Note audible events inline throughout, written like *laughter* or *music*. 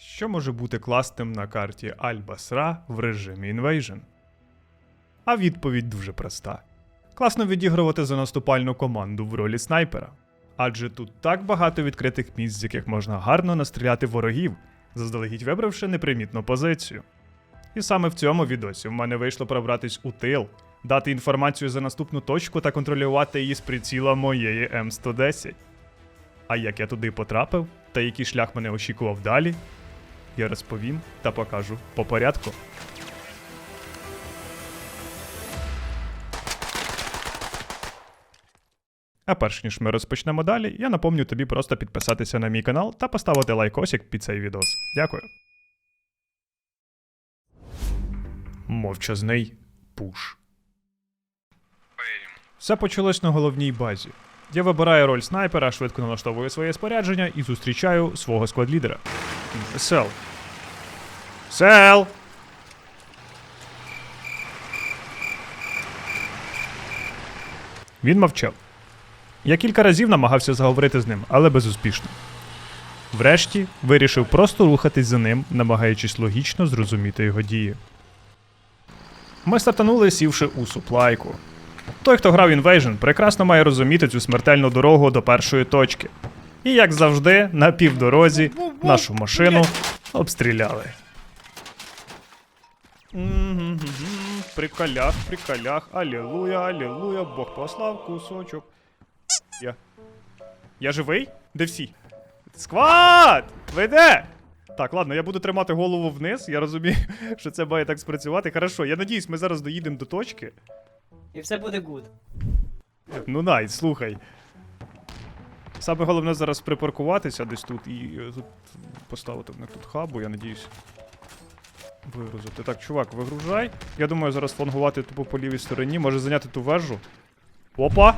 Що може бути класним на карті Аль-Басра в режимі Invasion? А відповідь дуже проста: класно відігрувати за наступальну команду в ролі снайпера. Адже тут так багато відкритих місць, з яких можна гарно настріляти ворогів, заздалегідь вибравши непримітну позицію. І саме в цьому відосі в мене вийшло пробратись у тил, дати інформацію за наступну точку та контролювати її з приціла моєї М110. А як я туди потрапив, та який шлях мене очікував далі, я розповім та покажу по порядку. А перш ніж ми розпочнемо далі, я напомню тобі просто підписатися на мій канал та поставити лайкосик під цей відос. Дякую. Мовчазний пуш. Все почалось на головній базі. Я вибираю роль снайпера, швидко налаштовую своє спорядження і зустрічаю свого складлідера. Сел. Сел! Він мовчав. Я кілька разів намагався заговорити з ним, але безуспішно. Врешті вирішив просто рухатись за ним, намагаючись логічно зрозуміти його дії. Ми стартанули, сівши у суплайку. Той, хто грав Invasion, прекрасно має розуміти цю смертельну дорогу до першої точки. І як завжди, на півдорозі нашу машину обстріляли. Мгм, При колях, при алілуя, алілуя, Бог послав кусочок. Я. Я живий? Де всі? Сквад! Ви де? Так, ладно, я буду тримати голову вниз. Я розумію, *laughs* що це має так спрацювати. Хорошо, я надіюсь, ми зараз доїдемо до точки. І все буде гуд. Ну най, слухай. Саме головне зараз припаркуватися десь тут і е, тут поставити в них тут хабу, я надіюсь. Вигрузити. Так, чувак, вигружай. Я думаю, зараз флангувати тупо по лівій стороні, може зайняти ту вежу. Опа!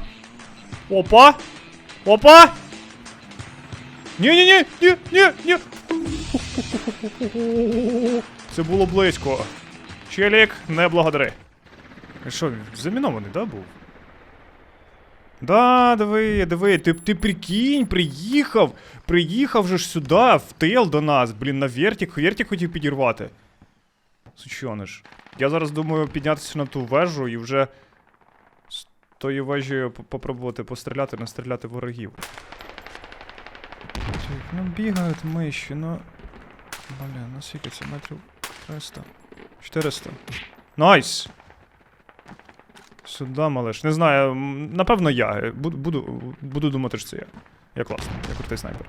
Опа! Опа! Ні-ні-ні! Ні, ні, ні! Це було близько. Челік, не благодари. Що, він замінований, да, був? Да, диви, диви, ти, ти прикинь, приїхав, приїхав же ж сюди, в тил до нас, блін, на вертік, вертік хотів підірвати. Сучониш. Я зараз думаю піднятися на ту вежу і вже з тої вежі п- попробувати постріляти, настріляти ворогів. Ну бігають миші, ну. Блін, ну скільки це метрів? 300. 400. Найс! Сюди, малиш. Не знаю, напевно, я. Буду, буду, буду думати, що це я. Я класний, я крутий снайпер.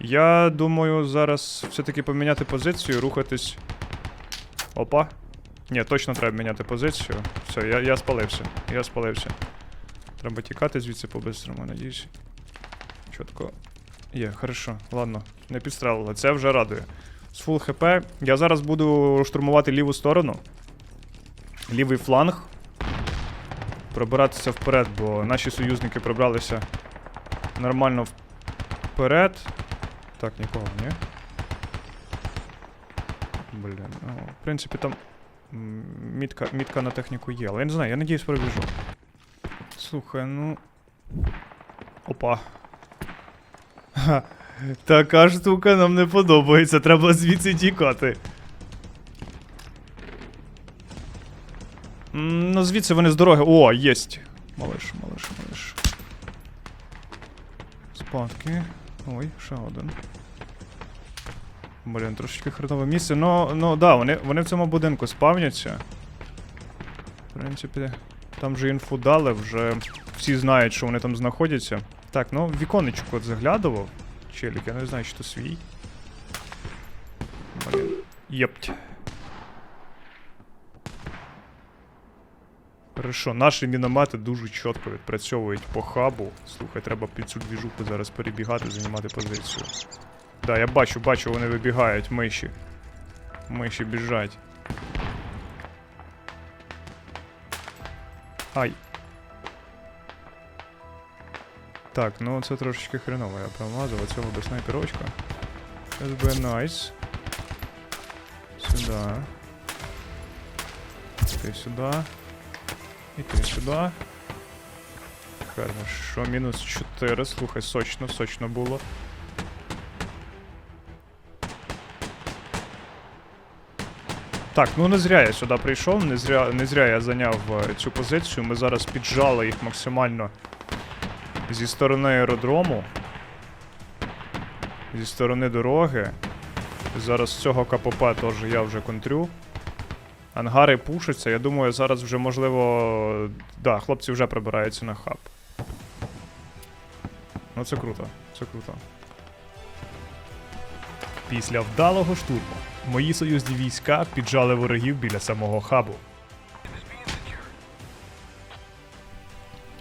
Я думаю, зараз все-таки поміняти позицію, рухатись. Опа. Ні, точно треба міняти позицію. Все, я, я спалився. Я спалився. Треба тікати звідси по-бистрому, надіюсь. Чітко. Є, хорошо. Ладно, не підстрелили. Це вже радує. З фул хп. Я зараз буду штурмувати ліву сторону. Лівий фланг пробиратися вперед, бо наші союзники пробралися нормально вперед. Так, нікого, ні? Блін, ну, в принципі, там мітка, мітка на техніку є, але я не знаю, я надіюсь пробіжу. Слухай, ну. Опа. Ха, така штука нам не подобається, треба звідси тікати. Ну, звідси вони з дороги. О, єсть. Малиш, малиш, малиш. Спадки. Ой, ще один. Блін, трошечки хренове місце. Ну, ну да, вони, вони в цьому будинку спавняться. В принципі, там же інфу дали, вже всі знають, що вони там знаходяться. Так, ну, віконечко от заглядував. Челік, я не знаю, чи то свій. Блін. Єпть. Хорошо, наші міномети дуже чітко відпрацьовують по хабу. Слухай, треба під цю двіжуху зараз перебігати, займати позицію. Да, я бачу, бачу, вони вибігають, миші. Миші біжать. Ай. Так, ну це трошечки хреново, я промазав цього до снайперочка. СБ найс. Сюда. Ти сюди. І ти сюди. Хорошо, мінус 4. Слухай, сочно, сочно було. Так, ну не зря я сюди прийшов, не зря, не зря я зайняв е, цю позицію. Ми зараз піджали їх максимально зі сторони аеродрому, зі сторони дороги. Зараз з цього КПП теж я вже контрю. Ангари пушаться. Я думаю, зараз вже можливо. Да, хлопці вже прибираються на хаб. Ну це круто, це круто. Після вдалого штурму мої союзні війська піджали ворогів біля самого хабу.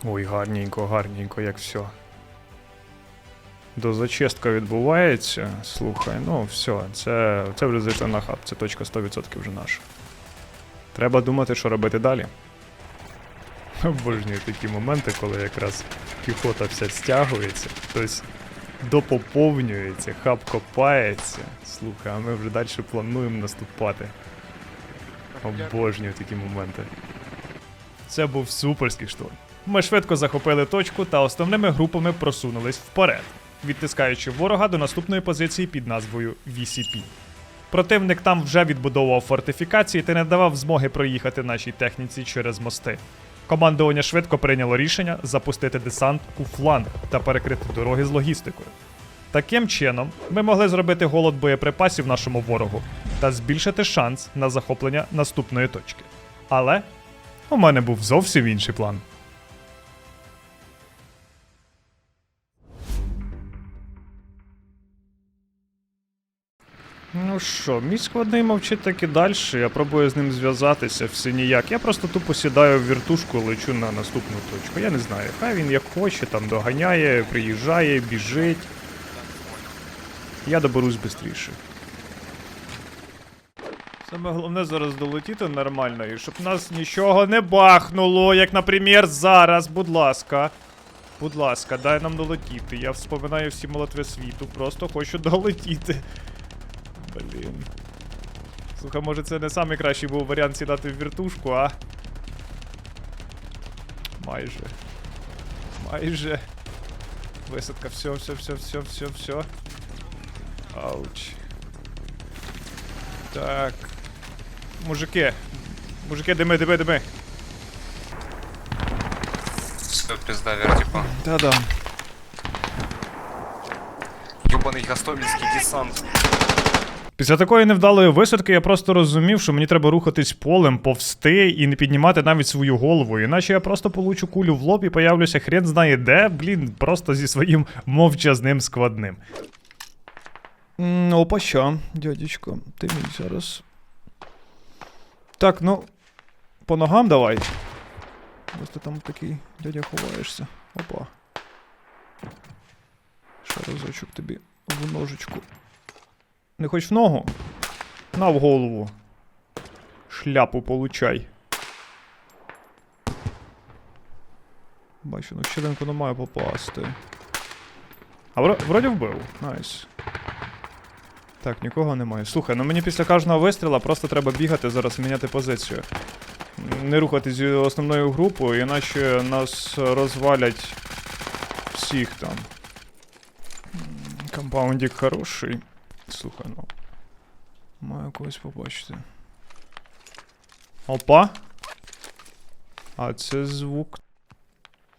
Ой, гарненько, гарненько, як все. Дозачистка відбувається. Слухай, ну все, це, це вже зайшли на хаб, це точка 100% вже наша. Треба думати, що робити далі. Обожнюю такі моменти, коли якраз піхота вся стягується, хтось допоповнюється, хаб копається. Слухай, а ми вже далі плануємо наступати. Обожнюю такі моменти. Це був суперський штурм. Ми швидко захопили точку та основними групами просунулись вперед, відтискаючи ворога до наступної позиції під назвою VCP. Противник там вже відбудовував фортифікації та не давав змоги проїхати нашій техніці через мости. Командування швидко прийняло рішення запустити десант у фланг та перекрити дороги з логістикою. Таким чином, ми могли зробити голод боєприпасів нашому ворогу та збільшити шанс на захоплення наступної точки. Але у мене був зовсім інший план. Що, мій складний мовчить так і далі. Я пробую з ним зв'язатися, все ніяк. Я просто тупо сідаю в віртушку, лечу на наступну точку. Я не знаю, хай він як хоче, там доганяє, приїжджає, біжить. Я доберусь швидше. Саме головне зараз долетіти нормально, і щоб нас нічого не бахнуло, як, наприклад, зараз, будь ласка. Будь ласка, дай нам долетіти. Я вспоминаю всі молитви світу, просто хочу долетіти. Блін. Слухай, може це не найкращий був варіант сідати в віртушку, а? Майже. Майже. Висадка, все, все, все, все, все, все. Ауч. Так. Мужики. Мужики, дими, дими, дими. Все, пизда, вертику. Да-да. Ёбаный гастомельский десант. Після такої невдалої висадки я просто розумів, що мені треба рухатись полем, повсти і не піднімати навіть свою голову. Іначе я просто получу кулю в лоб і появлюся хрен знає де, блін, просто зі своїм мовчазним складним. Опа, що, дядечко, ти мій зараз. Так, ну. По ногам давай. Ось ти там такий дядя ховаєшся. Опа. Ще разочок тобі в ножичку. Не хоч в ногу? На в голову. Шляпу получай. Бачу, ну щелинку не маю попасти. А вро- вроді вбив. Найс. Так, нікого немає. Слухай, ну мені після кожного вистріла просто треба бігати зараз і міняти позицію. Не рухатись з основною групою, іначе нас розвалять всіх там. Компаундік хороший. Слухай, ну. Маю когось побачити. Опа. А це звук.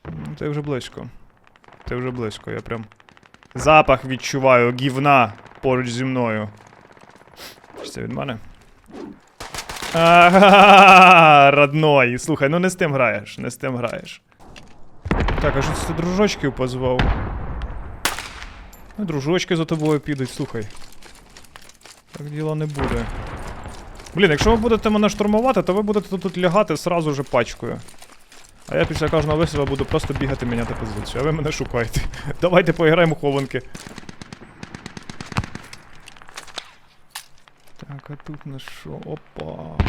М, Ти вже близько. Ти вже близько, я прям. Запах відчуваю гівна поруч зі мною. Чи це від мене? Ага, *laughs* родной. Слухай, ну не з тим граєш, не з тим граєш. Так, а що це ти дружочків позвав? Ну, дружочки за тобою підуть, слухай. Так діло не буде. Блін, якщо ви будете мене штурмувати, то ви будете тут, тут лягати сразу же пачкою. А я після кожного вистрілу буду просто бігати міняти позицію, а ви мене шукаєте. *laughs* Давайте поіграємо хованки. Так, а тут на що? Опа.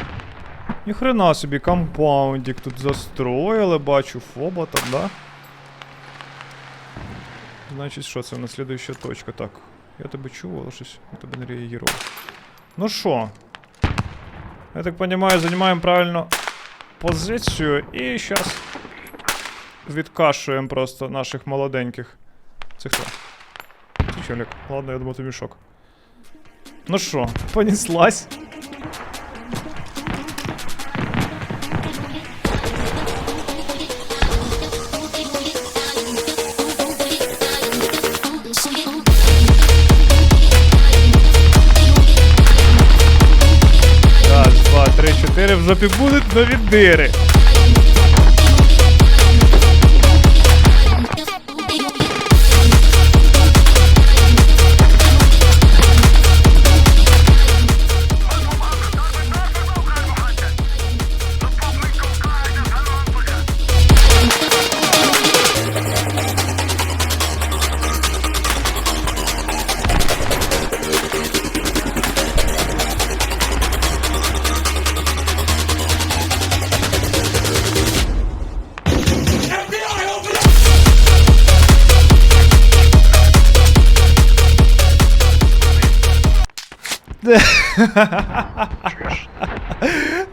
Ніхрена собі, компаундик тут застроїли, бачу фоба там, да? Значить, що це у нас слідуюча точка? Так. Я тебе чув, але щось я тебе не реагував. Ну що? Я так понимаю, займаємо правильно позицію і зараз відкашуємо просто наших молоденьких. Це хто? Це челік. Ладно, я думав, це мішок. Ну що, понеслась. Жопі будуть нові дири.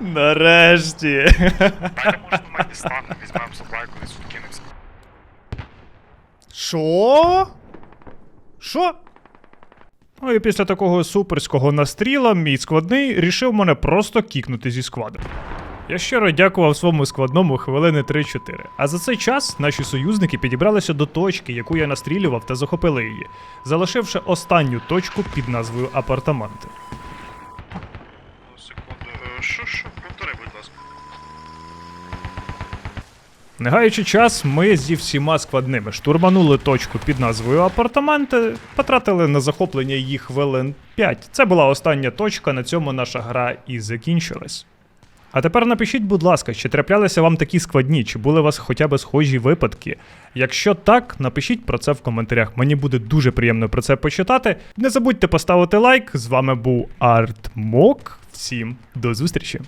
Нарешті. Дайте може на дістан, візьмемо supply, колись відкинемося. Що? Що? Ну і після такого суперського настріла мій складний рішив мене просто кікнути зі складу. Я щиро дякував своєму складному хвилини 3-4. А за цей час наші союзники підібралися до точки, яку я настрілював, та захопили її, залишивши останню точку під назвою апартаменти. Секунду. Е, Що, що? Повтори, будь ласка. Не гаючи час, ми зі всіма складними штурманули точку під назвою апартаменти, потратили на захоплення її хвилин 5. Це була остання точка, на цьому наша гра і закінчилась. А тепер напишіть, будь ласка, чи траплялися вам такі складні, чи були у вас хоча б схожі випадки. Якщо так, напишіть про це в коментарях. Мені буде дуже приємно про це почитати. Не забудьте поставити лайк. З вами був Артмок. Всім до зустрічі!